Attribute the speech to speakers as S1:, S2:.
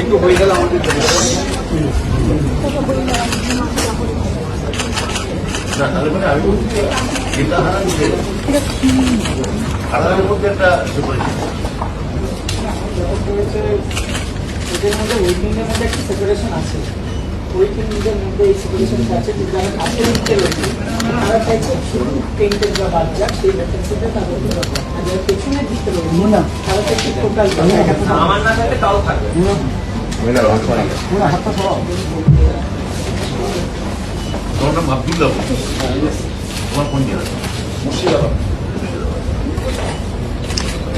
S1: একটু হয়ে গেলে আমাদের
S2: হারানোর মধ্যে
S1: মধ্যে একটা সেপারেশন আছে উইকিংদের মধ্যে এই সেপারেশনটা আছে কিন্তু যারা কাছে নিতে রয়েছে তারা চাইছে শুধু পেন্টের যা বাদ যাক সেই ভ্যাকেন্সিটা দরকার আর যারা পেছনের দিকে রয়েছে তারা চাইছে টোটাল আমার না থাকলে তাও থাকবে
S2: তোমার নাম আব্দুল্লাহ তোমার কোন জেলা মুর্শিদাবাদ